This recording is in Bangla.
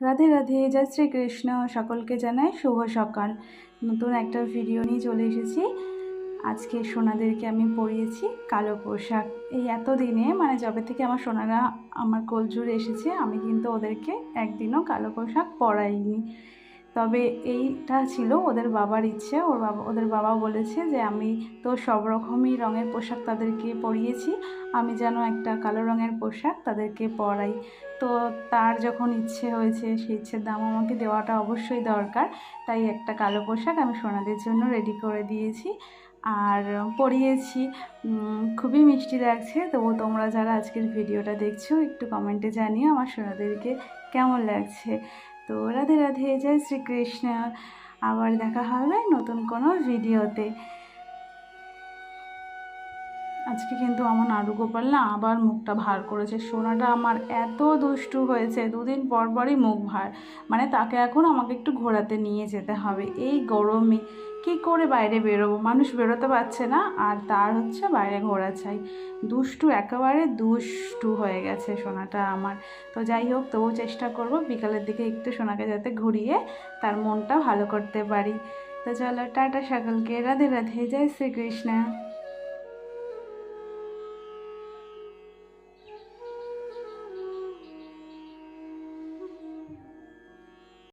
রাধে রাধে, জয় শ্রীকৃষ্ণ। সকলকে জানাই শুভ সকাল। নতুন একটা ভিডিও নিয়ে চলে এসেছি। আজকে সোনাদেরকে আমি পরিয়েছি কালো পোশাক। এই এতদিনে মানে যবে থেকে আমার সোনারা আমার কোলজুড়ে এসেছে, আমি কিন্তু ওদেরকে একদিনও কালো পোশাক পরাইনি। তবে এইটা ছিল ওদের বাবার ইচ্ছে। ওর বাবা, ওদের বাবা বলেছে যে, আমি তো সব রকমই রঙের পোশাক তাদেরকে পরিয়েছি। আমি যেন একটা কালো রঙের পোশাক তাদেরকে পরাই। তো তার যখন ইচ্ছে হয়েছে, সেই ইচ্ছের দাম আমাকে দেওয়াটা অবশ্যই দরকার। তাই একটা কালো পোশাক আমি সোনাদের জন্য রেডি করে দিয়েছি। আর পরিয়েছি। খুবই মিষ্টি লাগছে। তবু তোমরা যারা আজকের ভিডিওটা দেখছ, একটু কমেন্টে জানিও আমার সোনাদেরকে কেমন লাগছে। তো রাধে রাধে জয় শ্রীকৃষ্ণ। আবার দেখা হবে নতুন কোনো ভিডিওতে। আজকে কিন্তু আমার নাড়ু গোপাল না আবার মুখটা ভার করেছে। সোনাটা আমার এত দুষ্টু হয়েছে, দুদিন পর পরই মুখ ভার। মানে তাকে এখন আমাকে একটু ঘোরাতে নিয়ে যেতে হবে। এই গরমে কী করে বাইরে বেরোবো? মানুষ বেরোতে পারছে না, আর তার হচ্ছে বাইরে ঘোরা চাই। দুষ্টু একেবারে দুষ্টু হয়ে গেছে সোনাটা আমার। তো যাই হোক তবু চেষ্টা করব বিকালের দিকে একটু সোনাকে যাতে ঘুরিয়ে তার মনটা ভালো করতে পারি। তো চলো, টাটা সকলকে। রাধে রাধে। জয় শ্রীকৃষ্ণ।